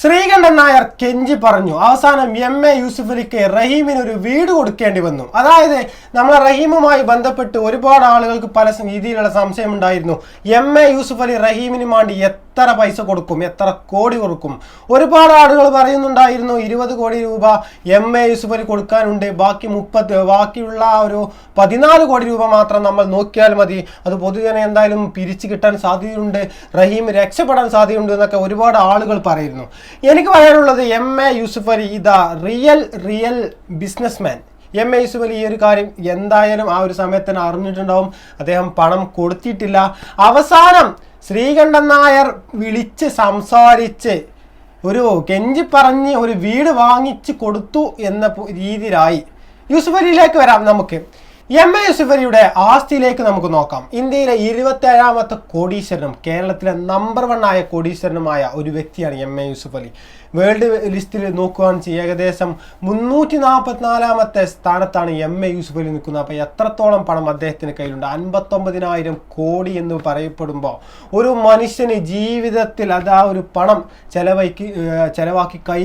ശ്രീകണ്ഠൻ നായർ കെഞ്ചി പറഞ്ഞു. അവസാനം എം എ യൂസുഫ് അലിക്ക് റഹീമിന് ഒരു വീട് കൊടുക്കേണ്ടി വന്നു. അതായത് നമ്മൾ റഹീമുമായി ബന്ധപ്പെട്ട് ഒരുപാട് ആളുകൾക്ക് പല രീതിയിലുള്ള സംശയം ഉണ്ടായിരുന്നു എം എ യൂസുഫ് അലി റഹീമിന് വേണ്ടി എത്ര പൈസ കൊടുക്കും എത്ര കോടി കൊടുക്കും? ഒരുപാട് ആളുകൾ പറയുന്നുണ്ടായിരുന്നു ഇരുപത് കോടി രൂപ എം എ യൂസുഫ് കൊടുക്കാനുണ്ട് ബാക്കി മുപ്പത് ബാക്കിയുള്ള ഒരു പതിനാല് കോടി രൂപ മാത്രം നമ്മൾ നോക്കിയാൽ മതി. അത് പൊതുജന എന്തായാലും പിരിച്ചു കിട്ടാൻ സാധ്യതയുണ്ട് റഹീം രക്ഷപ്പെടാൻ സാധ്യതയുണ്ട് എന്നൊക്കെ ഒരുപാട് ആളുകൾ പറയുന്നു. എനിക്ക് പറയാനുള്ളത് എം എ യൂസുഫ് അലി ഇതാ real real businessman M A Ali ഈ ഒരു കാര്യം എന്തായാലും ആ ഒരു സമയത്ത് തന്നെ അറിഞ്ഞിട്ടുണ്ടാവും. അദ്ദേഹം പണം കൊടുത്തിട്ടില്ല. അവസാനം ശ്രീകണ്ഠൻ നായർ വിളിച്ച് സംസാരിച്ച് ഒരു കെഞ്ചി പറഞ്ഞ് ഒരു വീട് വാങ്ങിച്ച് കൊടുത്തു എന്ന രീതിയിലായി. യൂസുഫ് അലിയിലേക്ക് വരാം നമുക്ക്. എം എ യൂസുഫ് അലിയുടെ ആസ്തിയിലേക്ക് നമുക്ക് നോക്കാം. ഇന്ത്യയിലെ ഇരുപത്തേഴാമത്തെ കോടീശ്വരനും കേരളത്തിലെ നമ്പർ വൺ ആയ കോടീശ്വരനുമായ ഒരു വ്യക്തിയാണ് M A Yusuf Ali world ലിസ്റ്റിൽ നോക്കുകയാണെന്ന് വെച്ചാൽ ഏകദേശം മുന്നൂറ്റി നാൽപ്പത്തിനാലാമത്തെ സ്ഥാനത്താണ് എം എ യൂസുഫ് അലി നിൽക്കുന്നത്. അപ്പോൾ എത്രത്തോളം പണം അദ്ദേഹത്തിന് കയ്യിലുണ്ട്? അൻപത്തൊമ്പതിനായിരം കോടി എന്ന് പറയപ്പെടുമ്പോൾ ഒരു മനുഷ്യന് ജീവിതത്തിൽ അത് ആ ഒരു പണം ചെലവഴിക്ക് ചെലവാക്കി കൈ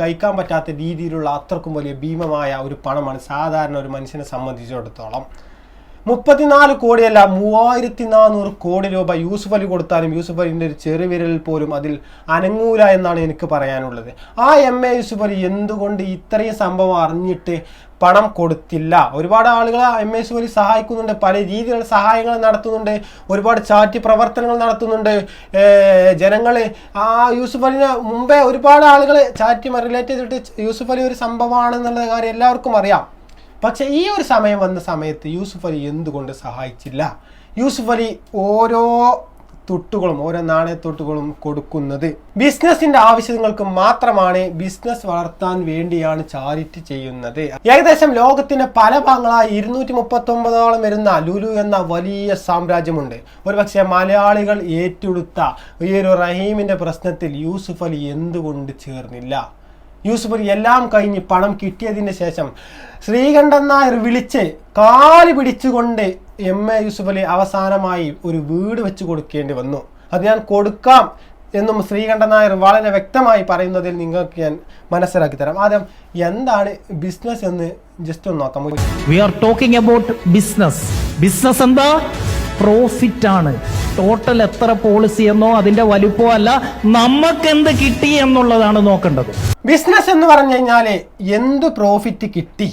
കഴിക്കാൻ പറ്റാത്ത രീതിയിലുള്ള അത്രക്കും വലിയ ഭീമമായ ഒരു പണമാണ് സാധാരണ ഒരു മനുഷ്യനെ സംബന്ധിച്ചിടത്തോളം. മുപ്പത്തിനാല് കോടിയല്ല മൂവായിരത്തി നാനൂറ് കോടി രൂപ യൂസുഫ് അലി കൊടുത്താലും യൂസുഫ് അലിന്റെ ഒരു ചെറുവിരൽ പോലും അതിൽ അനങ്ങൂല എന്നാണ് എനിക്ക് പറയാനുള്ളത്. ആ എം എ യൂസുഫ് അലി എന്തുകൊണ്ട് ഇത്രയും സംഭവം അറിഞ്ഞിട്ട് പണം കൊടുത്തില്ല? ഒരുപാട് ആളുകൾ എം എ യൂസുഫ് അലി സഹായിക്കുന്നുണ്ട് പല രീതിയിലുള്ള സഹായങ്ങൾ നടത്തുന്നുണ്ട് ഒരുപാട് ചാറ്റ് പ്രവർത്തനങ്ങൾ നടത്തുന്നുണ്ട്. ജനങ്ങൾ ആ യൂസുഫ് അലിനെ മുമ്പേ ഒരുപാട് ആളുകൾ ചാറ്റ് റിലേറ്റ് ചെയ്തിട്ട് യൂസുഫ് അലി ഒരു സംഭവമാണെന്നുള്ള കാര്യം എല്ലാവർക്കും അറിയാം. പക്ഷെ ഈ ഒരു സമയം വന്ന സമയത്ത് യൂസുഫ് അലി എന്തുകൊണ്ട് സഹായിച്ചില്ല? യൂസുഫ് അലി ഓരോ തുട്ടുകളും ഓരോ നാണയത്തൊട്ടുകളും കൊടുക്കുന്നത് ബിസിനസിന്റെ ആവശ്യങ്ങൾക്ക് മാത്രമാണ് ബിസിനസ് വളർത്താൻ വേണ്ടിയാണ് ചാരിറ്റി ചെയ്യുന്നത്. ഏകദേശം ലോകത്തിന്റെ പല ഭാഗങ്ങളായി ഇരുന്നൂറ്റി മുപ്പത്തി ഒമ്പതോളം വരുന്ന ലുലു എന്ന വലിയ സാമ്രാജ്യമുണ്ട്. ഒരുപക്ഷെ മലയാളികൾ ഏറ്റെടുത്ത ഈ ഒരു റഹീമിന്റെ പ്രശ്നത്തിൽ യൂസുഫ് അലി എന്തുകൊണ്ട് ചേർന്നില്ല? യൂസുഫ് എല്ലാം കഴിഞ്ഞ് പണം കിട്ടിയതിന് ശേഷം ശ്രീകണ്ഠൻ നായർ വിളിച്ച് കാൽ പിടിച്ചുകൊണ്ട് എം എ യൂസുഫ് അലി അവസാനമായി ഒരു വീട് വെച്ച് കൊടുക്കേണ്ടി വന്നു. അത് ഞാൻ കൊടുക്കാം എന്നും ശ്രീകണ്ഠൻ നായർ വളരെ വ്യക്തമായി പറയുന്നതിൽ നിങ്ങൾക്ക് ഞാൻ മനസ്സിലാക്കി തരാം. ആദ്യം എന്താണ് ബിസിനസ് എന്ന് ജസ്റ്റ് ഒന്ന് നോക്കാം. We are talking about business business എന്താ? പ്രോഫിറ്റ് ആണ്. ടോട്ടൽ എത്ര പോളിസി എന്നോ അതിന്റെ വലുപ്പമോ അല്ല നമുക്ക് എന്ത് കിട്ടി എന്നുള്ളതാണ് നോക്കേണ്ടത്. ബിസിനസ് എന്ന് പറഞ്ഞു കഴിഞ്ഞാൽ എന്ത് പ്രോഫിറ്റ് കിട്ടി?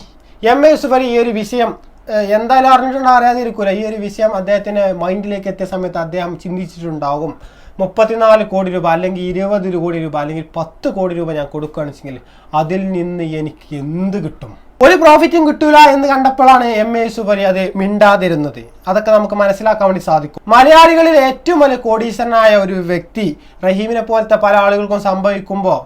എം എ യൂസുഫ് അലി ഈ ഒരു വിഷയം എന്തായാലും അറിഞ്ഞിട്ടുണ്ടോ അറിയാതിരിക്കൂല. ഈ ഒരു വിഷയം അദ്ദേഹത്തിന് മൈൻഡിലേക്ക് എത്തിയ സമയത്ത് അദ്ദേഹം ചിന്തിച്ചിട്ടുണ്ടാകും. മുപ്പത്തിനാല് കോടി രൂപ അല്ലെങ്കിൽ ഇരുപത് കോടി രൂപ അല്ലെങ്കിൽ പത്ത് കോടി രൂപ ഞാൻ കൊടുക്കുകയാണെന്ന് വെച്ചെങ്കിൽ അതിൽ നിന്ന് എനിക്ക് എന്ത് കിട്ടും? ഒരു പ്രോഫിറ്റും കിട്ടൂല എന്ന് കണ്ടപ്പോഴാണ് എം എ സുബരി അത് മിണ്ടാതിരുന്നത്. അതൊക്കെ നമുക്ക് മനസ്സിലാക്കാൻ വേണ്ടി സാധിക്കും. മലയാളികളിൽ ഏറ്റവും വലിയ കോടീശ്വരനായ ഒരു വ്യക്തി റഹീമിനെ പോലത്തെ പല ആളുകൾക്കും സംഭവിക്കുമ്പോൾ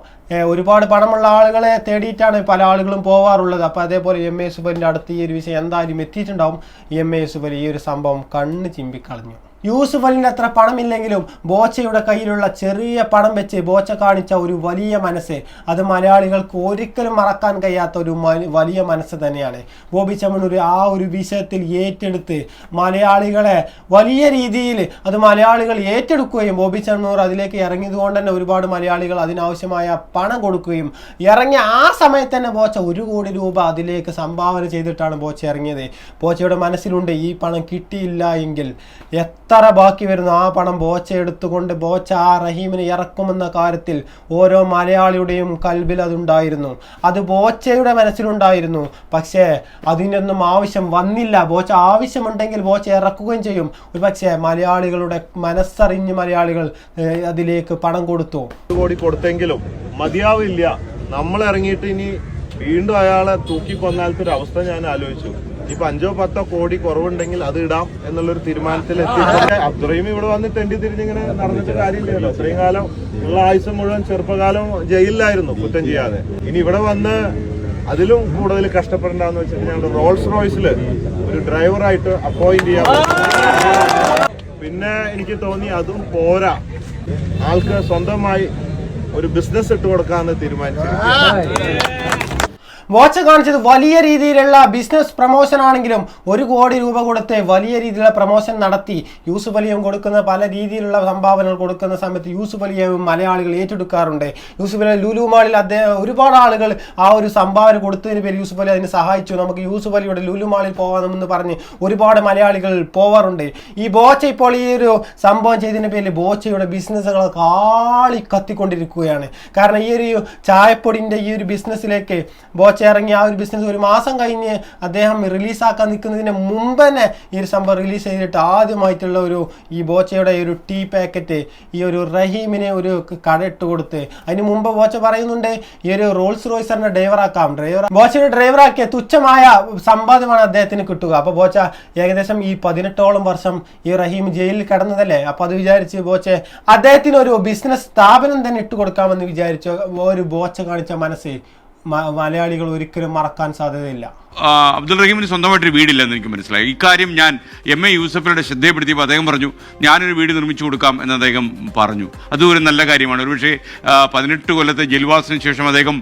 ഒരുപാട് പണമുള്ള ആളുകളെ തേടിയിട്ടാണ് പല ആളുകളും പോവാറുള്ളത്. അപ്പോൾ അതേപോലെ എം എ സുബരിന്റെ അടുത്ത് ഈ ഒരു വിഷയം എന്തായാലും എത്തിയിട്ടുണ്ടാവും. എം എ സുബരി ഈ ഒരു സംഭവം കണ്ണ് ചിമ്പിക്കളഞ്ഞു. യൂസുഫ് അലിന്റെ അത്ര പണമില്ലെങ്കിലും ബോച്ചയുടെ കയ്യിലുള്ള ചെറിയ പണം വെച്ച് ബോച്ച കാണിച്ച ഒരു വലിയ മനസ്സ്. അത് മലയാളികൾക്ക് ഒരിക്കലും മറക്കാൻ കഴിയാത്ത ഒരു വലിയ മനസ്സ് തന്നെയാണ്. ബോബി ഒരു ആ ഒരു വിഷയത്തിൽ ഏറ്റെടുത്ത് മലയാളികളെ വലിയ രീതിയിൽ അത് മലയാളികൾ ഏറ്റെടുക്കുകയും ബോബി ചമ്മണൂർ അതിലേക്ക് ഇറങ്ങിയതുകൊണ്ട് തന്നെ ഒരുപാട് മലയാളികൾ അതിനാവശ്യമായ പണം കൊടുക്കുകയും ഇറങ്ങിയ ആ സമയത്ത് തന്നെ ബോച്ച ഒരു കോടി രൂപ അതിലേക്ക് സംഭാവന ചെയ്തിട്ടാണ് ബോച്ച ഇറങ്ങിയത്. ബോച്ചയുടെ മനസ്സിലുണ്ട് ഈ പണം കിട്ടിയില്ല എങ്കിൽ എത്ര ബാക്കി വരുന്ന ആ പണം ബോച്ച എടുത്തുകൊണ്ട് ബോച്ച ആ റഹീമിനെ ഇറക്കുമെന്ന കാര്യത്തിൽ ഓരോ മലയാളിയുടെയും കൽവിൽ അതുണ്ടായിരുന്നു. അത് ബോച്ചയുടെ മനസ്സിലുണ്ടായിരുന്നു. പക്ഷേ അതിനൊന്നും ആവശ്യം വന്നില്ല. ബോച്ച ആവശ്യമുണ്ടെങ്കിൽ ബോച്ച ഇറക്കുകയും ചെയ്യും. ഒരു പക്ഷേ മലയാളികളുടെ മനസ്സറിഞ്ഞ് മലയാളികൾ അതിലേക്ക് പണം കൊടുത്തു. കോടി കൊടുത്തെങ്കിലും മതിയാവില്ല. നമ്മൾ ഇറങ്ങിയിട്ട് ഇനി വീണ്ടും അയാളെ തൂക്കി കൊന്നാലത്തെ ഒരു അവസ്ഥ ഞാൻ ആലോചിച്ചു. ഇപ്പൊ അഞ്ചോ പത്തോ കോടി കുറവുണ്ടെങ്കിൽ അത് ഇടാം എന്നുള്ളൊരു തീരുമാനത്തിൽ എത്തി അത്രയും ഇവിടെ വന്ന് തെണ്ടി തിരിഞ്ഞിങ്ങനെ നടന്നിട്ട് കാര്യമില്ലല്ലോ. അത്രയും കാലം ഉള്ള ആയുസ് മുഴുവൻ ചെറുപ്പകാലം ജയിലിലായിരുന്നു കുറ്റം ചെയ്യാതെ. ഇനി ഇവിടെ വന്ന് അതിലും കൂടുതൽ കഷ്ടപ്പെടേണ്ടെന്ന് വെച്ചിട്ട് ഞങ്ങൾ റോൾസ് റോയ്സിൽ ഒരു ഡ്രൈവറായിട്ട് അപ്പോയിന്റ് ചെയ്യാം പിന്നെ എനിക്ക് തോന്നി അതും പോരാ. ആൾക്ക് സ്വന്തമായി ഒരു ബിസിനസ് ഇട്ട് കൊടുക്കാന്ന് തീരുമാനിച്ചു ബോച്ച കാണിച്ചത് വലിയ രീതിയിലുള്ള ബിസിനസ് പ്രൊമോഷൻ ആണെങ്കിലും ഒരു കോടി രൂപ കൊടുത്ത് വലിയ രീതിയിലുള്ള പ്രൊമോഷൻ നടത്തി. യൂസുഫ് അലിയും കൊടുക്കുന്ന പല രീതിയിലുള്ള സംഭാവനകൾ കൊടുക്കുന്ന സമയത്ത് യൂസുഫ് അലിയും മലയാളികൾ ഏറ്റെടുക്കാറുണ്ട്. യൂസുഫ് അലി ലുലു മാളിൽ അദ്ദേഹം ഒരുപാട് ആളുകൾ ആ ഒരു സംഭാവന കൊടുത്തതിന് പേര് യൂസുഫ് അലി അതിന് സഹായിച്ചു. നമുക്ക് യൂസുഫ് അലിയുടെ ലുലു മാളിൽ പോകാമെന്ന് പറഞ്ഞ് ഒരുപാട് മലയാളികൾ പോവാറുണ്ട്. ഈ ബോച്ച ഇപ്പോൾ ഈ ഒരു സംഭവം ചെയ്തതിന് പേരിൽ ബോച്ചയുടെ ബിസിനസ്സുകൾ കാളി കത്തിക്കൊണ്ടിരിക്കുകയാണ് കാരണം ഈ ഒരു ചായപ്പൊടിന്റെ ഈ ഒരു ബിസിനസ്സിലേക്ക് ബോച്ച ഇറങ്ങി ആ ഒരു ബിസിനസ് ഒരു മാസം കഴിഞ്ഞ് അദ്ദേഹം റിലീസാക്കാൻ നിൽക്കുന്നതിന് മുമ്പ് തന്നെ ഈ ഒരു സംഭവം റിലീസ് ചെയ്തിട്ട് ആദ്യമായിട്ടുള്ള ഒരു ഈ ബോച്ചയുടെ ഒരു ടീ പാക്കറ്റ് ഈ ഒരു റഹീമിനെ ഒരു കട ഇട്ട് കൊടുത്ത്. അതിന് മുമ്പ് ബോച്ച പറയുന്നുണ്ട് ഈ ഒരു റോൾസ് റോയ്സറിന്റെ ഡ്രൈവറാക്കാം ഡ്രൈവർ ബോച്ചയുടെ ഡ്രൈവറാക്കിയ തുച്ഛമായ സമ്പാദ്യമാണ് അദ്ദേഹത്തിന് കിട്ടുക. അപ്പോൾ ബോച്ച ഏകദേശം ഈ പതിനെട്ടോളം വർഷം ഈ റഹീം ജയിലിൽ കിടന്നതല്ലേ? അപ്പോൾ അത് വിചാരിച്ച് ബോച്ച അദ്ദേഹത്തിന് ഒരു ബിസിനസ് സ്ഥാപനം തന്നെ ഇട്ട് കൊടുക്കാമെന്ന് വിചാരിച്ചു ഒരു ബോച്ച കാണിച്ച മനസ്സ് മലയാളികൾ ഒരിക്കലും മറക്കാൻ സാധ്യതയില്ല. അബ്ദുൾ റഹീമിന് സ്വന്തമായിട്ടൊരു വീടില്ലെന്ന് എനിക്ക് മനസ്സിലായി. ഇക്കാര്യം ഞാൻ എം എ യൂസഫിനോട് ശ്രദ്ധയപ്പെടുത്തിയപ്പോൾ അദ്ദേഹം പറഞ്ഞു ഞാനൊരു വീട് നിർമ്മിച്ചു കൊടുക്കാം എന്ന് അദ്ദേഹം പറഞ്ഞു. അതും ഒരു നല്ല കാര്യമാണ്. ഒരുപക്ഷെ പക്ഷേ പതിനെട്ട് കൊല്ലത്തെ ജയിൽവാസത്തിന് ശേഷം അദ്ദേഹം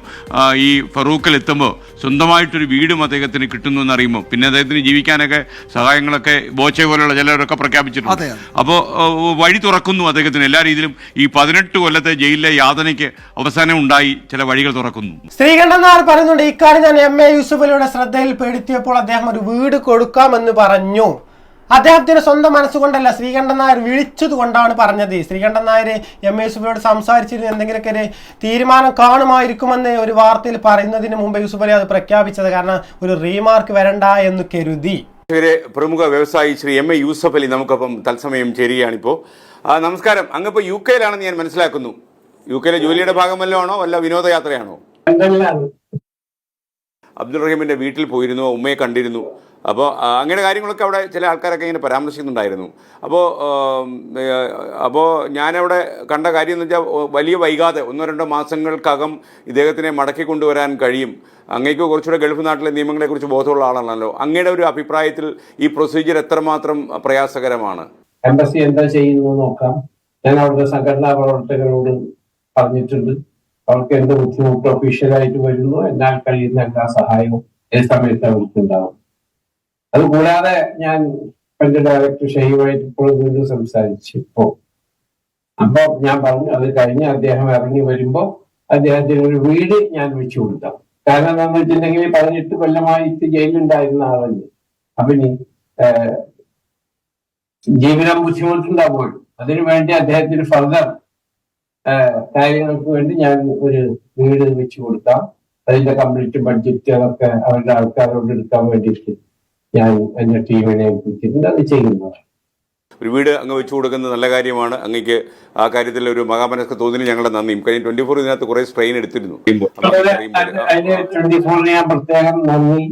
ഈ ഫറൂഖിൽ എത്തുമ്പോൾ സ്വന്തമായിട്ടൊരു വീടും അദ്ദേഹത്തിന് കിട്ടുന്നു എന്നറിയുമ്പോൾ പിന്നെ അദ്ദേഹത്തിന് ജീവിക്കാനൊക്കെ സഹായങ്ങളൊക്കെ ബോച്ചെ പോലെയുള്ള ചിലരൊക്കെ പ്രഖ്യാപിച്ചിട്ടുണ്ട്. അപ്പോൾ വഴി തുറക്കുന്നു അദ്ദേഹത്തിന്. എല്ലാ രീതിയിലും ഈ പതിനെട്ട് കൊല്ലത്തെ ജയിലിലെ യാതനയ്ക്ക് അവസാനം ഉണ്ടായി ചില വഴികൾ തുറക്കുന്നു. ശ്രീകണ്ഠൻ നായർ പറയുന്നുണ്ട് ഇക്കാര്യം ഞാൻ എം എ യൂസുഫലിയുടെ പെടുത്തിയപ്പോൾ അദ്ദേഹം ഒരു വീട് കൊടുക്കാമെന്ന് പറഞ്ഞു. അദ്ദേഹത്തിന് സ്വന്തം മനസ്സുകൊണ്ടല്ല ശ്രീകണ്ഠൻ നായർ വിളിച്ചത് കൊണ്ടാണ് പറഞ്ഞത്. ശ്രീകണ്ഠൻ നായർ എം. എ. യൂസുഫലിയോട് സംസാരിച്ചിരുന്നു. എന്തെങ്കിലുമൊക്കെ ഒരു തീരുമാനം കാണുമായിരിക്കുമെന്ന് ഒരു വാർത്തയിൽ പറയുന്നതിന് മുമ്പ് യൂസുഫ് അലി അത് പ്രഖ്യാപിച്ചത്. കാരണം ഒരു റീമാർക്ക് വരണ്ട എന്ന് കരുതി. ഇവരെ പ്രമുഖ വ്യവസായി ശ്രീ എം. എ. യൂസഫ് അലി നമുക്കൊപ്പം തത്സമയം ചേരുകയാണിപ്പോൾ ആ, നമസ്കാരം. അങ്ങിപ്പോൾ യു കെയിലാണെന്ന് ഞാൻ മനസ്സിലാക്കുന്നു. യു കെയിലെ ജോലിയുടെ ഭാഗം വല്ലതും ആണോ? വല്ല വിനോദയാത്രയാണോ? അബ്ദുൾ റഹീമിന്റെ വീട്ടിൽ പോയിരുന്നു ഉമ്മയെ കണ്ടിരുന്നു. അപ്പോൾ അങ്ങനെ കാര്യങ്ങളൊക്കെ അവിടെ ചില ആൾക്കാരൊക്കെ ഇങ്ങനെ പരാമർശിക്കുന്നുണ്ടായിരുന്നു. അപ്പോൾ അപ്പോൾ ഞാനവിടെ കണ്ട കാര്യം എന്ന് വെച്ചാൽ വലിയ വൈകാതെ ഒന്നോ രണ്ടോ മാസങ്ങൾക്കകം ഇദ്ദേഹത്തിനെ മടക്കി കൊണ്ടുവരാൻ കഴിയും. അങ്ങേക്ക് കുറച്ചുകൂടെ ഗൾഫ് നാട്ടിലെ നിയമങ്ങളെക്കുറിച്ച് ബോധമുള്ള ആളാണല്ലോ. അങ്ങയുടെ ഒരു അഭിപ്രായത്തിൽ ഈ പ്രൊസീജിയർ എത്രമാത്രം പ്രയാസകരമാണ്? എംബസി എന്താ ചെയ്യുന്നു നോക്കാം. ഞാൻ അവിടുത്തെ സംഘടനാ പ്രവർത്തകരോട് പറഞ്ഞിട്ടുണ്ട്. അവർക്ക് എന്ത് ബുദ്ധിമുട്ട് ഒഫീഷ്യലായിട്ട് വരുന്നു എന്നാൽ കഴിയുന്ന എല്ലാ സഹായവും ഏത് സമയത്ത് അവർക്ക് ഉണ്ടാവും അതുകൂടാതെ ഞാൻ എന്റെ ഡയറക്ടർ ഷെയ്യുമായിട്ട് ഇപ്പോൾ വീണ്ടും സംസാരിച്ചു ഇപ്പോ അപ്പൊ ഞാൻ പറഞ്ഞു അത് കഴിഞ്ഞ് അദ്ദേഹം ഇറങ്ങി വരുമ്പോ അദ്ദേഹത്തിന് ഒരു വീട് ഞാൻ വെച്ചു കൊടുക്കാം. കാരണം എന്താണെന്ന് വെച്ചിട്ടുണ്ടെങ്കിൽ പതിനെട്ട് കൊല്ലമായിട്ട് ജയിലുണ്ടായിരുന്ന ആളല്ലേ? അപ്പൊ ഇനി ജീവിതം ബുദ്ധിമുട്ടുണ്ടാവുകയുള്ളൂ അതിനു വേണ്ടി അദ്ദേഹത്തിന് ഫർദർ കാര്യങ്ങൾക്ക് വേണ്ടി ഞാൻ ഒരു വീട് വെച്ച് കൊടുക്കാം. അതിന്റെ കംപ്ലീറ്റ് ബഡ്ജറ്റ് അതൊക്കെ അവരുടെ ആൾക്കാരോട് എടുക്കാൻ വേണ്ടിയിട്ട് ഞാൻ എന്റെ ടീമിനെ ഏൽപ്പിച്ചിട്ടുണ്ട് അത് ചെയ്യുന്നത് ഒരു വീട് അങ്ങ് വെച്ചു കൊടുക്കുന്നത് നല്ല കാര്യമാണ്. അങ്ങേക്ക് ആ കാര്യത്തിൽ ഒരു മഹാമനസ്ക തോന്നിന് ഞങ്ങളുടെ നന്ദിയും. കഴിഞ്ഞ ട്വന്റി ഫോർ ഇതിനകത്ത് കുറെ സ്ട്രെയിൻ എടുത്തിരുന്നു. ട്വന്റി ഫോറിന് ഞാൻ പ്രത്യേകം നന്ദി.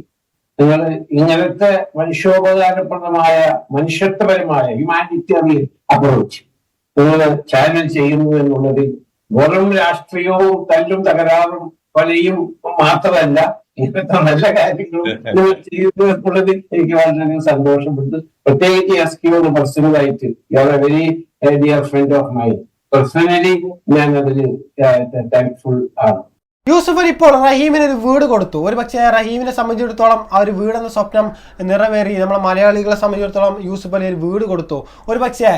നിങ്ങൾ ഇങ്ങനത്തെ മനുഷ്യോപകാരപ്രദമായ മനുഷ്യത്വപരമായ ഹ്യൂമാനിറ്റേറിയൻ അപ്രോച്ച് നിങ്ങൾ ചാനൽ ചെയ്യുന്നു എന്നുള്ളതിൽ വെറും രാഷ്ട്രീയവും തല്ലും തകരാറും കൊലയും മാത്രമല്ല ഇങ്ങനത്തെ നല്ല കാര്യങ്ങളും നിങ്ങൾ ചെയ്യുന്നു എന്നുള്ളതിൽ എനിക്ക് വളരെയധികം സന്തോഷമുണ്ട്. പ്രത്യേകിച്ച് എസ് ക്യൂന്ന് പേഴ്സണലായിട്ട് you are a very dear friend of my personally ഞാൻ അതിൽ താങ്ക്ഫുൾ ആണ്. യൂസുഫ് ഇപ്പോൾ റഹീമിന് ഒരു വീട് കൊടുത്തു. ഒരു പക്ഷേ റഹീമിനെ സംബന്ധിച്ചിടത്തോളം ആ ഒരു വീടെന്ന സ്വപ്നം നിറവേറി നമ്മളെ മലയാളികളെ സംബന്ധിച്ചിടത്തോളം യൂസുഫ് അലി ഒരു വീട് കൊടുത്തു. ഒരു പക്ഷേ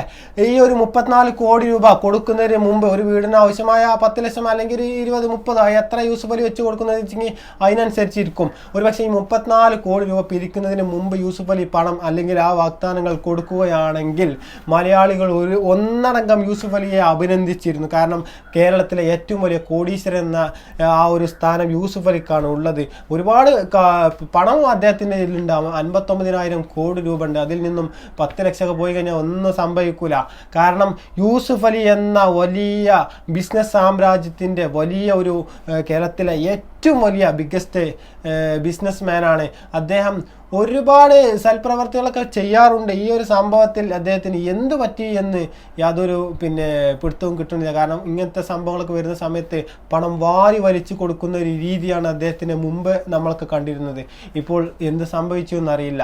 ഈ ഒരു മുപ്പത്തിനാല് കോടി രൂപ കൊടുക്കുന്നതിന് മുമ്പ് ഒരു വീടിന് ആവശ്യമായ പത്ത് ലക്ഷം അല്ലെങ്കിൽ ഒരു ഇരുപത് മുപ്പത് എത്ര യൂസുഫ് അലി വെച്ച് കൊടുക്കുന്നത് വെച്ചെങ്കിൽ അതിനനുസരിച്ചിരിക്കും. ഒരു പക്ഷേ ഈ മുപ്പത്തിനാല് കോടി രൂപ പിരിക്കുന്നതിന് മുമ്പ് യൂസുഫ് അലി പണം അല്ലെങ്കിൽ ആ വാഗ്ദാനങ്ങൾ കൊടുക്കുകയാണെങ്കിൽ മലയാളികൾ ഒരു ഒന്നടങ്കം യൂസുഫ് അലിയെ അഭിനന്ദിച്ചിരുന്നു. കാരണം കേരളത്തിലെ ഏറ്റവും വലിയ കോടീശ്വരൻ എന്ന ഒരു സ്ഥാനം യൂസുഫ് അലിക്കാണ് ഉള്ളത്. ഒരുപാട് പണം അദ്ദേഹത്തിന്റെ ഇതിലുണ്ടാവും അൻപത്തൊമ്പതിനായിരം കോടി രൂപ ഉണ്ട് അതിൽ നിന്നും പത്ത് ലക്ഷമൊക്കെ പോയി കഴിഞ്ഞാൽ ഒന്നും സംഭവിക്കൂല. കാരണം യൂസുഫ് അലി എന്ന വലിയ ബിസിനസ് സാമ്രാജ്യത്തിന്റെ വലിയ ഒരു കേരളത്തിലെ ഏറ്റവും വലിയ ബിഗ്ഗസ്റ്റ് ബിസിനസ് മാനാണ് അദ്ദേഹം ഒരുപാട് സൽപ്രവർത്തികളൊക്കെ ചെയ്യാറുണ്ട് ഈ ഒരു സംഭവത്തിൽ അദ്ദേഹത്തിന്. എന്ത് പറ്റി എന്ന് യാതൊരു പിന്നെ പിടുത്തവും കിട്ടുന്നില്ല. കാരണം ഇങ്ങനത്തെ സംഭവങ്ങളൊക്കെ വരുന്ന സമയത്ത് പണം വാരി വലിച്ചു കൊടുക്കുന്ന ഒരു രീതിയാണ് അദ്ദേഹത്തിന് മുമ്പ് നമ്മളൊക്കെ കണ്ടിരുന്നത്. ഇപ്പോൾ എന്ത് സംഭവിച്ചു എന്നറിയില്ല.